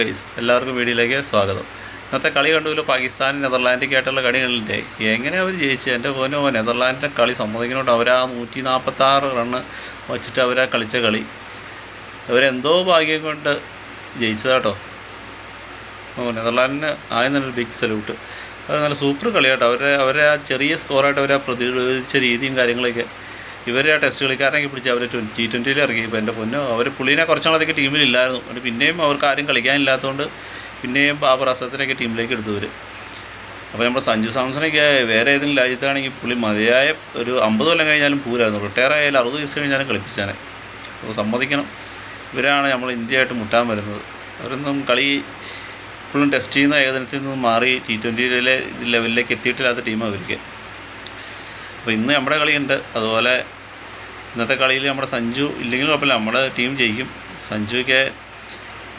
Guys എല്ലാവർക്കും വീഡിയോയിലേക്ക് സ്വാഗതം. ഇന്നത്തെ കളി കണ്ടുവല്ലോ പാകിസ്ഥാൻ നെതർലാൻഡൊക്കെയായിട്ടുള്ള കളികളിന്റെ എങ്ങനെ അവർ ജയിച്ചു എന്റെ പോനോ നെതർലാൻഡിന്റെ കളി സമ്മതിക്കുന്നുണ്ട്. ആ നൂറ്റി നാൽപ്പത്താറ് റണ്ണ് വച്ചിട്ട് അവരാ കളിച്ച കളി. അവരെന്തോ ഭാഗ്യം കൊണ്ട് ജയിച്ചതാട്ടോ. ഓ നെതർലാൻഡിന് ആയെന്നൊരു ബിഗ് സല്യൂട്ട് അത് നല്ല സൂപ്പർ കളിയാട്ടോ. അവരെ അവരെ ആ ചെറിയ സ്കോറായിട്ട് അവരെ പ്രതിരോധിച്ച രീതിയും കാര്യങ്ങളൊക്കെ. ഇവരെ ആ ടെസ്റ്റ് കളിക്കാരനെങ്കിൽ പിടിച്ച് അവർ ടി ട്വന്റിയിൽ ഇറങ്ങി. ഇപ്പോൾ എന്റെ പൊന്നോ അവർ പുള്ളീനെ കുറച്ചാളത്തേക്ക് ടീമിലില്ലായിരുന്നു. എന്നിട്ട് പിന്നെയും അവർക്ക് ആരും കളിക്കാനില്ലാത്തതുകൊണ്ട് പിന്നെയും ബാബർ അസത്തിനൊക്കെ ടീമിലേക്ക് എടുത്തു വരും അപ്പോൾ നമ്മുടെ സഞ്ജു സാംസണൊക്കെ വേറെ ഏതെങ്കിലും രാജ്യത്താണെങ്കിൽ പുള്ളി മതിയായ ഒരു അമ്പത് കൊല്ലം കഴിഞ്ഞാലും പൂരായിരുന്നു. റിട്ടയർ ആയാലും അറുപത് വയസ്സ് കഴിഞ്ഞാലും കളിപ്പിച്ചാനെ. അപ്പോൾ സമ്മതിക്കണം. ഇവരാണ് നമ്മൾ ഇന്ത്യയായിട്ട് മുട്ടാൻ വരുന്നത്. അവരൊന്നും കളി ഇപ്പോഴും ടെസ്റ്റ് ചെയ്യുന്ന ഏകദിനത്തിൽ നിന്നും മാറി ടി ട്വന്റിയിലെ ലെവലിലേക്ക് എത്തിയിട്ടില്ലാത്ത ടീമാണ് അവർക്ക് അപ്പോൾ ഇന്ന് നമ്മുടെ കളിയുണ്ട്. അതുപോലെ ഇന്നത്തെ കളിയിൽ നമ്മുടെ സഞ്ജു ഇല്ലെങ്കിൽ കുഴപ്പമില്ല. നമ്മുടെ ടീം ജയിക്കും. സഞ്ജുക്ക്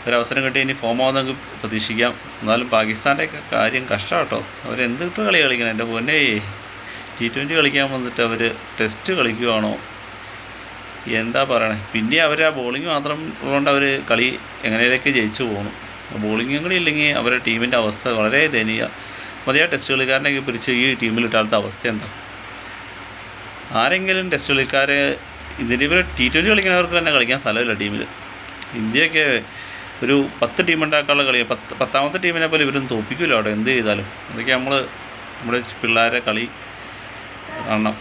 ഒരവസരം കിട്ടി. ഇനി ഫോം ആവുന്ന നമുക്ക് പ്രതീക്ഷിക്കാം. എന്നാലും പാകിസ്ഥാന്റെ കാര്യം കഷ്ടമാണ് കേട്ടോ. അവരെന്ത് കിട്ടും കളി കളിക്കണം? എന്റെ പൊന്നെ. ടി ട്വന്റി കളിക്കാൻ വന്നിട്ട് അവർ ടെസ്റ്റ് കളിക്കുവാണോ? എന്താ പറയണേ? പിന്നെ അവർ ആ ബോളിംഗ് മാത്രം ഉള്ളതുകൊണ്ട് അവർ കളി എങ്ങനെയൊക്കെ ജയിച്ചു പോകുന്നു ബോളിംഗും കൂടി ഇല്ലെങ്കിൽ അവരുടെ ടീമിന്റെ അവസ്ഥ വളരെ ദയനീയ. മതിയായ ടെസ്റ്റ് കളിക്കാരനെയൊക്കെ പിരിച്ച് ഈ ടീമിൽ ഇട്ടാലത്തെ അവസ്ഥ എന്താ? ആരെങ്കിലും ടെസ്റ്റ് കളിക്കാരെ ഇതിന് ടി ട്വന്റി കളിക്കുന്നവർക്ക് തന്നെ കളിക്കാൻ സ്ഥലമില്ല ടീമിൽ ഇന്ത്യയൊക്കെ ഒരു പത്ത് ടീം ഉണ്ടാക്കാനുള്ള കളി പത്ത് പത്താമത്തെ ടീമിനെ പോലെ ഇവരൊന്നും തോപ്പിക്കില്ല അവിടെ. എന്ത് ചെയ്താലും? അതൊക്കെ നമ്മൾ നമ്മുടെ പിള്ളേരെ കളി കാണണം.